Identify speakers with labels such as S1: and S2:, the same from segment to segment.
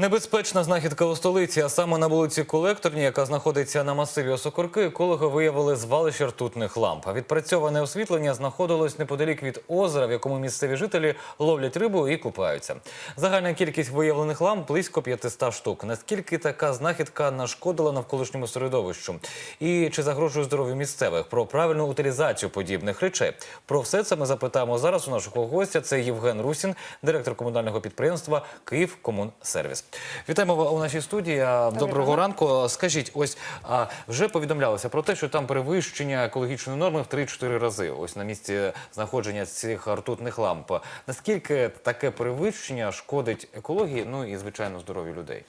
S1: Небезпечна знахідка у столиці, а саме на вулиці Колекторній, яка знаходиться на масиві Осокорки, екологи виявили звалище ртутних ламп. Відпрацьоване освітлення знаходилось неподалік від озера, в якому місцеві жителі ловлять рибу і купаються. Загальна кількість виявлених ламп близько 500 штук. Наскільки така знахідка нашкодила навколишньому середовищу? І чи загрожує здоров'ю місцевих? Про правильну утилізацію подібних речей. Про все це ми запитаємо зараз у нашого гостя. Це Євген Русін, директор комунального підприємства Київ Комунсервіс. Вітаємо вас у нашій студії. А, Доброго ранку. Скажіть, ось а, вже повідомлялося про те, що там перевищення екологічної норми в 3-4 рази. Ось на місці знаходження цих ртутних ламп. Наскільки таке перевищення шкодить екології, ну і звичайно здоров'ю людей?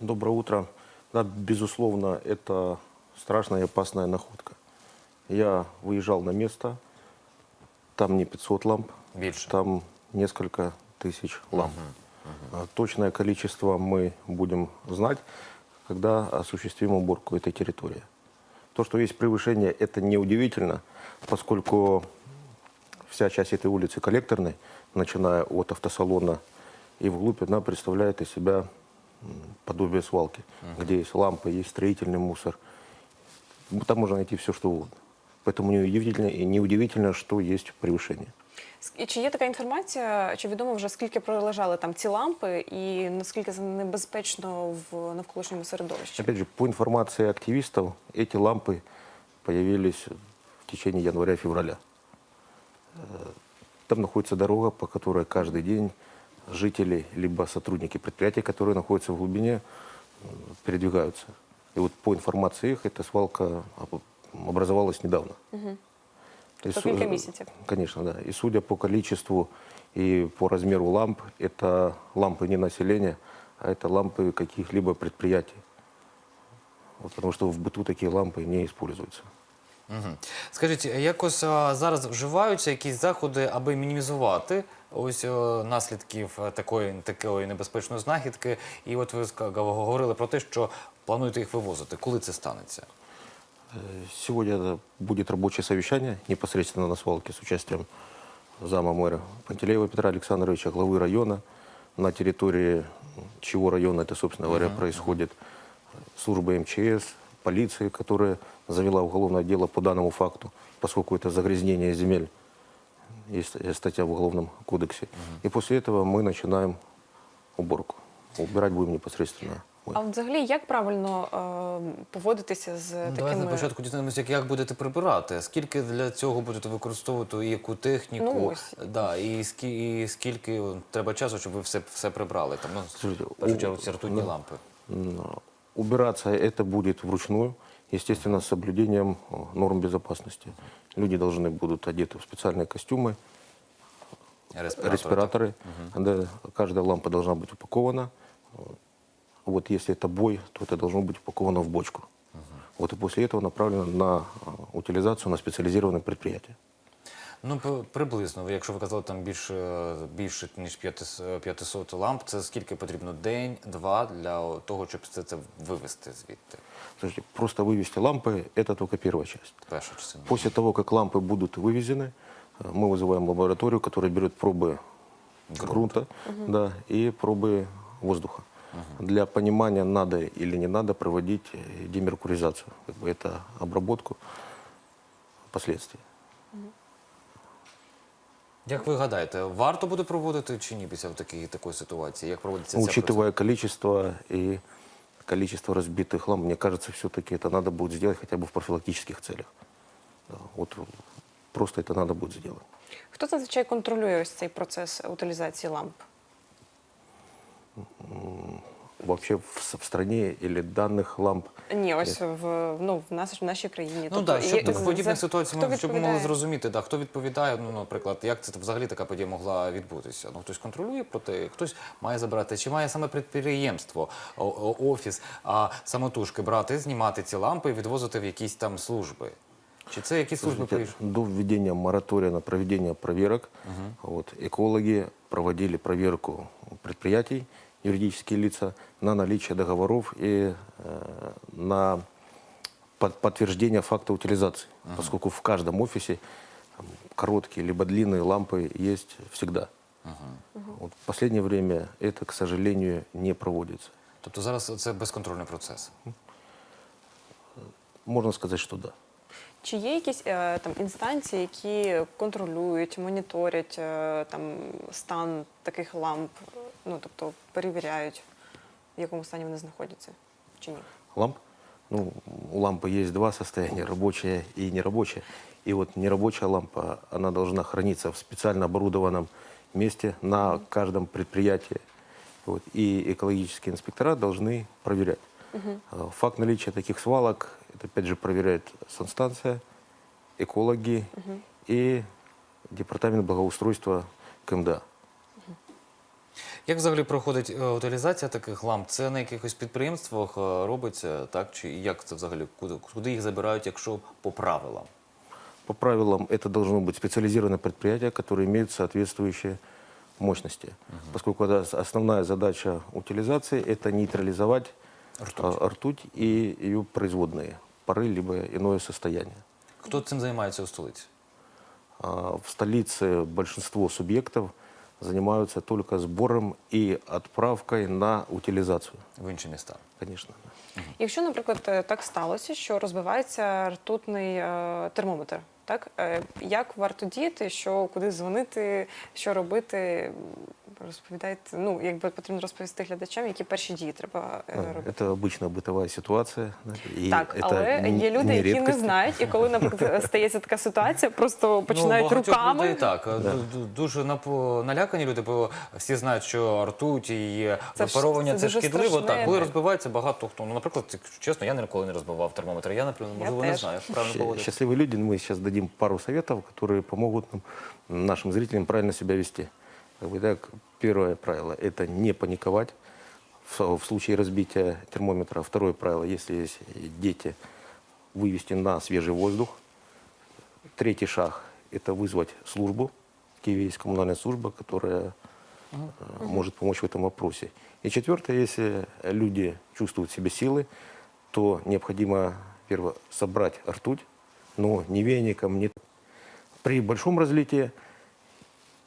S2: Доброе утро. Да, безусловно, это страшная и опасная находка. Я выезжал на место, там не 500 ламп,
S1: Більше.
S2: там несколько тысяч ламп. А Точное количество мы будем знать, когда осуществим уборку этой территории. То, что есть превышение, это неудивительно, поскольку вся часть этой улицы коллекторной, начиная от автосалона и вглубь, она представляет из себя подобие свалки, где есть лампы, есть строительный мусор. Там можно найти все, что угодно. Поэтому неудивительно, неудивительно, что есть превышение.
S3: Ск- І чи є така інформація, чи відомо вже скільки пролежали там ці лампи, і наскільки це небезпечно в навколишньому середовищі?
S2: Опять же, по информации активистов, эти лампы появились в течение января-февраля. Э, Там находится дорога, по которой каждый день жители, либо сотрудники предприятия, которые находятся в глубине, м, передвигаются. И вот по информации их, эта свалка об- образовалась недавно. То
S3: За
S2: су-
S3: кілька місяців.
S2: Конечно, да. И судя по количеству и по размеру ламп, это лампы не населения, а это лампы каких-либо предприятий. Вот потому что в быту такие лампы не используются.
S1: Угу. Скажіть, якось а, зараз вживаються якісь заходи, аби мінімізувати ось о, наслідків е, такої, такої небезпечної знахідки? І от ви ска- говорили про те, що плануєте їх вивозити. Коли це станеться?
S2: Сегодня будет рабочее совещание непосредственно на свалке с участием зама мэра Пантелеева Петра Александровича, главы района, на территории чего района это, собственно говоря, происходит, служба МЧС, полиции, которая завела уголовное дело по данному факту, поскольку это загрязнение земель, есть э, статья в Уголовном кодексе. И после этого мы начинаем уборку. Убирать будем непосредственно.
S3: А от взагалі як правильно е, поводитися з
S1: Ну, Давайте
S3: такими
S1: на початку дізнаємося, як, як будете прибирати. Скільки для цього будете використовувати і яку техніку?
S3: Ну, ось.
S1: Да, і, скі, і скільки о, треба часу, щоб ви все, все прибрали? Там, ну,
S2: Слушайте,
S1: в першу
S2: у-
S1: чергу, ці ртутні
S2: да.
S1: лампи.
S2: М, Убираться это будет вручную, естественно, с соблюдением э, норм безопасности. Люди должны будут одеты в специальные костюмы,
S1: Респіратори.
S2: респираторы. Да, каждая лампа должна быть упакована. Вот если это бой, то это должно быть упаковано в бочку. Вот и после этого направлено на э, утилизацию на специализированное предприятие.
S1: Ну, п- приблизно, Ви- якщо ви казали, там більше, більше ніж 500 500 ламп, це скільки потрібно? День, два для того, щоб це, це вивезти звідти?
S2: Слушайте, просто вывести лампы – это только первая часть.
S1: Перша частина.
S2: После того, как лампы будут вывезены, э, мы вызываем лабораторию, которая берет пробы грунта да, и пробы воздуха. Для понимания, надо или не надо проводить э, демеркуризацию. Как бы это обработку последствий.
S1: Як ви гадаєте, варто буде проводити чи ні після такої, такої ситуації? Як проводиться
S2: Ну,
S1: ця процедура?
S2: учитывая количество и количество разбитых ламп, мне кажется, все-таки это надо будет сделать хотя бы в профилактических целях. Да, вот э, просто это надо будет сделать.
S3: хто зазвичай контролює ось цей процес утилізації ламп?
S2: Вообще в, в стране или данных ламп
S3: Ні, ось в ну в нас в нашій країні.
S1: Ну так,
S3: є-
S1: щоб
S3: за-
S1: в подібних ситуаціях ми щоб ми могли зрозуміти, да, хто відповідає, ну, наприклад, як це взагалі така подія могла відбутися. Ну, хтось контролює проте, хтось має забрати, чи має саме підприємство, офіс, а самотужки брати, знімати ці лампи і відвозити в якісь там служби. Чи це якісь служби приїжджають?
S2: до введения моратория на проведение проверок вот, экологи проводили проверку предприятий, юридические лица, на наличие договоров и э, на под- подтверждение факта утилизации, поскольку в каждом офисе там, короткие либо длинные лампы есть всегда. Вот в последнее время это, к сожалению, не проводится.
S1: Тобто зараз це безконтрольний процес.
S2: Можно сказать, что да.
S3: Чи є якісь е, там інстанції, які контролюють, моніторять е, там стан таких ламп, ну тобто перевіряють, в якому стані вони знаходяться, чи ні?
S2: Ламп? Ну, у лампы есть два состояния, рабочая и нерабочая. И вот нерабочая лампа, она должна храниться в специально оборудованном месте на каждом предприятии. Вот. И экологические инспектора должны проверять. А, Факт наличия таких свалок, это опять же проверяет санстанция, экологи и департамент благоустройства КМДА.
S1: Як взагалі проходить е, утилізація таких ламп? Це на якихось підприємствах е, робиться, так? Чи як це взагалі? Куди, куди їх забирають, якщо по правилам?
S2: По правилам это должно быть специализированное предприятие, которое имеет соответствующие мощности. Поскольку это основная задача утилизации – это нейтрализовать
S1: Ртуть.
S2: а, ртуть и ее производные, пары либо иное состояние.
S1: Хто цим займається у столиці?
S2: А В столице большинство субъектов занимаются только сбором и отправкой на утилізацію
S1: В інші міста?
S2: Звісно.
S3: Якщо, наприклад, е, так сталося, що розбивається ртутний е, термометр, так е, як варто діяти, що куди дзвонити, що робити? Розповідайте, ну якби потрібно розповісти глядачам, які перші дії треба е,
S2: А,
S3: робити.
S2: Это обычная бытовая ситуация. да, и
S3: Так,
S2: это
S3: але
S2: н-
S3: є люди,
S2: не
S3: які не
S2: редкость.
S3: знають, і коли, наприклад, стається така ситуація, просто починають
S1: ну, багатьох
S3: руками.
S1: Людей, так, ду- ду- дуже напо- налякані люди, бо всі знають, що ртуть і
S3: Це ж-
S1: випаровування
S3: це
S1: це,
S3: дуже
S1: шкідливо.
S3: страшне,
S1: Так, коли
S3: так.
S1: розбивається багато хто. Ну, наприклад, якщо чесно, я ніколи не розбивав термометр. Я, наприклад,
S3: Я
S1: можливо, не
S3: теж.
S1: знаю, як правильно
S2: Щ-
S1: поводити.
S2: Счастливые люди, мы сейчас дадим пару советов, которые помогут нам, нашим зрителям правильно себя вести. Как бы, так, первое правило – это не паниковать в, в случае разбития термометра. Второе правило – если есть дети, вывести на свежий воздух. Третий шаг – это вызвать службу. В Киеве есть коммунальная служба, которая э, может помочь в этом вопросе. И четвертое, если люди чувствуют в себе силы, то необходимо, первое, собрать ртуть, но не веником, не... При большом разлитии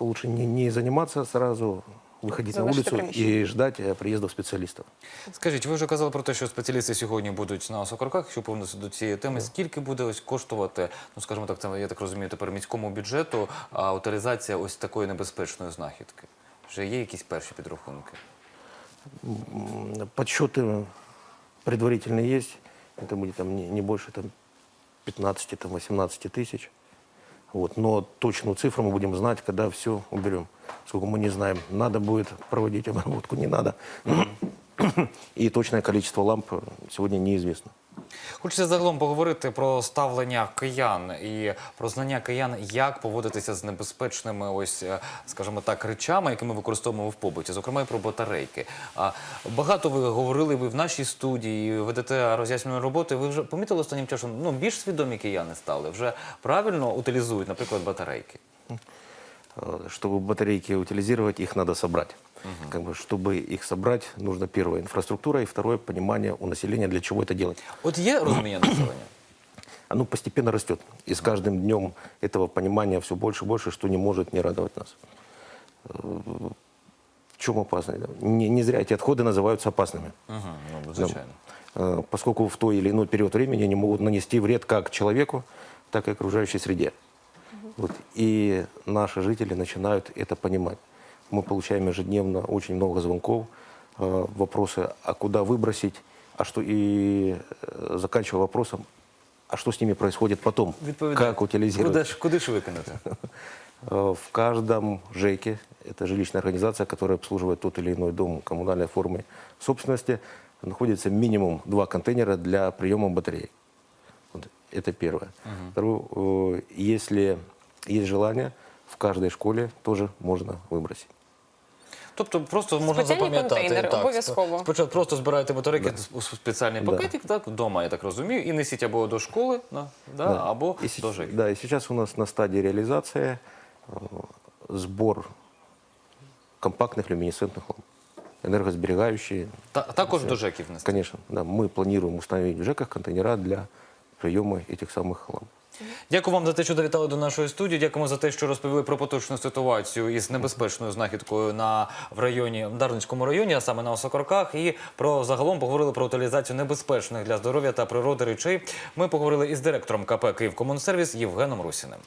S2: лучше не, не заниматься сразу, выходить на
S3: Залишити
S2: улицу
S3: приміщення.
S2: и ждать э, приездов специалистов.
S1: Скажіть, ви вже казали про те, що спеціалісти сьогодні будуть на Осокорках, якщо повернутися до цієї теми. Скільки буде ось коштувати, ну скажімо так, це я так розумію, тепер міському бюджету а, утилізація ось такої небезпечної знахідки? Вже є якісь перші підрахунки?
S2: М, Подсчеты предварительно есть. Это будет там, не, не больше там, 15-18 тысяч. Вот. Но точную цифру мы будем знать, когда все уберем. Сколько мы не знаем, надо будет проводить обработку, не надо. И точное количество ламп сегодня неизвестно.
S1: Хочеться загалом поговорити про ставлення киян і про знання киян, як поводитися з небезпечними, ось е, скажімо так, речами, які ми використовуємо в побуті, зокрема і про батарейки. Багато ви говорили ви в нашій студії, ведете роз'яснювальні роботи. Ви вже помітили останнім часом, ну більш свідомі кияни стали, вже правильно утилізують, наприклад, батарейки.
S2: Э, Чтобы батарейки утилизировать, их надо собрать. Как бы, чтобы их собрать, нужно первое инфраструктура и второе понимание у населения, для чего это делать.
S1: От є розуміння населення.
S2: Оно постепенно растет. И с каждым днем этого понимания все больше и больше, что не может не радовать нас. В чем опасность? Не, не зря эти отходы называются опасными.
S1: Угу, ну, звичайно.
S2: Э, Поскольку в той или иной период времени они могут нанести вред как человеку, так и окружающей среде. Вот. И наши жители начинают это понимать. Мы получаем ежедневно очень много звонков, э, вопросы, а куда выбросить, а что и э, заканчивая вопросом, а что с ними происходит потом, как утилизировать.
S1: Куди ж, куди ж викинути?
S2: Э, В каждом ЖЭКе, это жилищная организация, которая обслуживает тот или иной дом коммунальной формы собственности, находится минимум два контейнера для приема батареек. Вот это первое. Второе, э, если есть желание, в каждой школе тоже можно выбросить.
S1: Тобто просто можна
S3: Спеціальні
S1: запам'ятати.
S3: контейнери, обов'язково.
S1: Спочатку просто збираєте батарейки у спеціальний
S2: Да.
S1: пакетик, так, вдома, я так розумію, і несіть або до школи, да, да,
S2: Да.
S1: або
S2: И се-
S1: до ЖЕК.
S2: Да, и сейчас у нас на стадии реализации э, сбор компактных люминесцентных ламп, энергосберегающие.
S1: Та, також до ЖЕКів нести.
S2: Конечно, да, мы планируем установить в ЖЭКах контейнера для приема этих самых ламп.
S1: Дякую вам за те, що довітали до нашої студії. Дякуємо за те, що розповіли про поточну ситуацію із небезпечною знахідкою на в районі в Дарницькому районі, а саме на Осокорках, і про загалом поговорили про утилізацію небезпечних для здоров'я та природи речей. Ми поговорили із директором КП «Київкомунсервіс» Євгеном Русіним.